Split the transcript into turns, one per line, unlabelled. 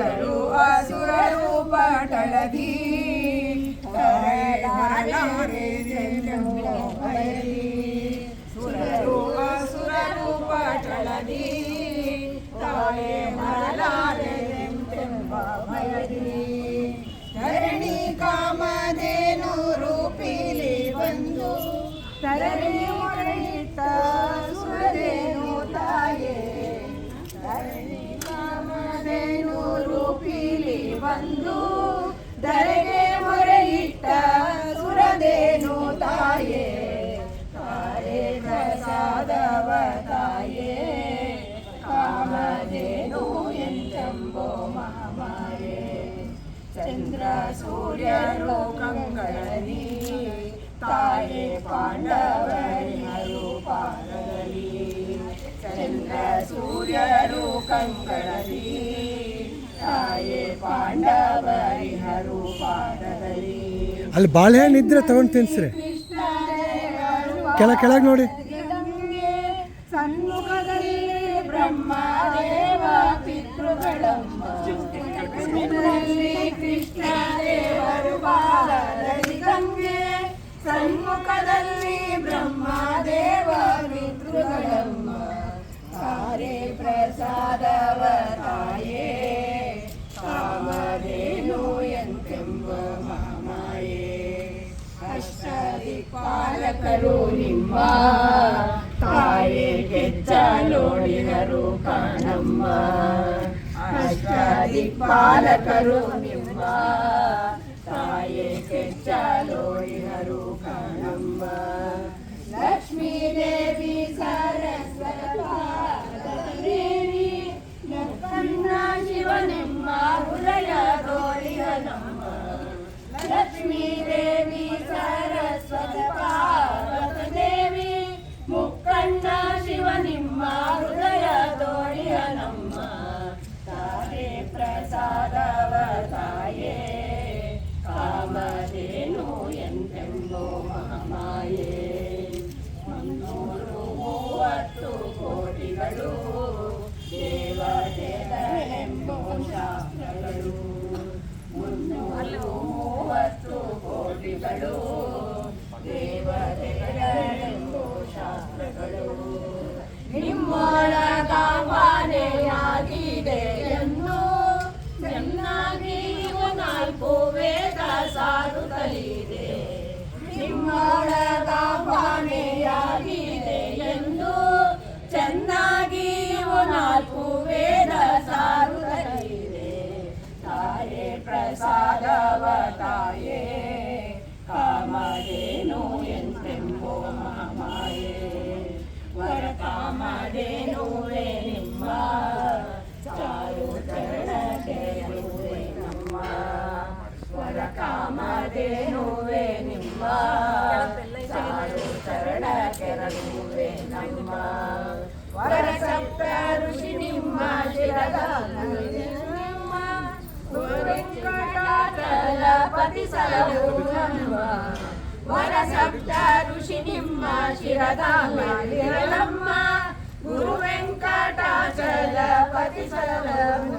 सुररू असुर रूप टळधी ಬಂದು ಧರೆಗೆ ಮೊರೆಯಿಟ್ಟ ಸುರದೇನು ತಾಯೇ ತಾರೆ ಪ್ರಸಾದವ ತಾಯೇ ಕಾಮಧೇನು ಎಂತೆಂಬೋ ಮಹಾಮಾಯೆ ಚಂದ್ರ ಸೂರ್ಯರು ಕಂಗಳಲ್ಲಿ ತಾಯೇ ಪಾಂಡವರಿಹರು ಪಾದದಲ್ಲಿ ಚಂದ್ರ ಸೂರ್ಯರು ಕಂಗಳಲ್ಲಿ ತಾಯೇ ಪಾಂಡವರಿಹರು ಪಾದದಲ್ಲಿ
ಅಲ್ಲಿ ಬಾಳೆಹಣ್ಣು ಇದ್ರೆ ತಗೊಂಡು ತಿನ್ಸ್ರಿ. ಕೆಳ ಕೆಳಗೆ ನೋಡಿ.
ಸನ್ಮುಖದಲ್ಲಿ ಬ್ರಹ್ಮದೇವ ಪಿತೃಗಳಮ್ಮ. ಸನ್ಮುಖದಲ್ಲಿ ಕೃಷ್ಣ ದೇವರು ಬಾಲದಲ್ಲಿ ಗಂಗೆ ಸನ್ಮುಖದಲ್ಲಿ ಬ್ರಹ್ಮದೇವ ಪಿತೃಗಳಮ್ಮ. ತಾರೆ ಪ್ರಸಾದವ ಅಷ್ಟದಿಕ್ಪಾಲಕರು ನಿಮ್ಮ ತಾಯೇ ಕೆಚ್ಚ ನೋಡಿದರು ಕಾಣಮ್ಮ ಅಷ್ಟದಿಕ್ಪಾಲಕರು ನಿಮ್ಮ ತಾಯೇ ಕೆಚ್ಚ ನೋಡಿದರು ಕಾಣಮ್ಮ ಲಕ್ಷ್ಮೀ ದೇವಿ ಸರಸ್ವತಿ ಮುಖನ್ನ ಶಿವನೆಮ್ಮ ಹೃದಯ ನಮ್ಮ ಲಕ್ಷ್ಮೀ ದೇವಿ Tres ಸಾರುತ್ತಲಿದೆ. ನಿಮ್ಮೊಳಗ ಮನೆಯಾಗಿದೆ ಎಂದು ಚೆನ್ನಾಗಿ ನಾಲ್ಕು ವೇದ ಸಾರುತ್ತಲಿದೆ. ತಾಯೇ ಪ್ರಸಾದವ ತಾಯೇ ಕಾಮಧೇನು ಎಂತೆಂಬೋ ಮಾಯೇ ಕಾಮಧೇನುವೆ ನಿಮ್ಮ ಚಾರು ಚರಣ ಕೆರಳುವೆ ನಮ್ಮ ವರ ಸಪ್ತ ಋಷಿ ನಿಮ್ಮ ಶಿರದ ನಿಮ್ಮ ವೆಂಕಟಾಚಲಪತಿ ಸಲಹೂರಮ್ಮ ವರ ಸಪ್ತ ಋಷಿ ನಿಮ್ಮ ಶಿರದ ಮೇಲಿರಲಮ್ಮ ಗುರು ವೆಂಕಟಾಚಲಪತಿ ಸಲಹೂರಮ್ಮ ತಾಯೇ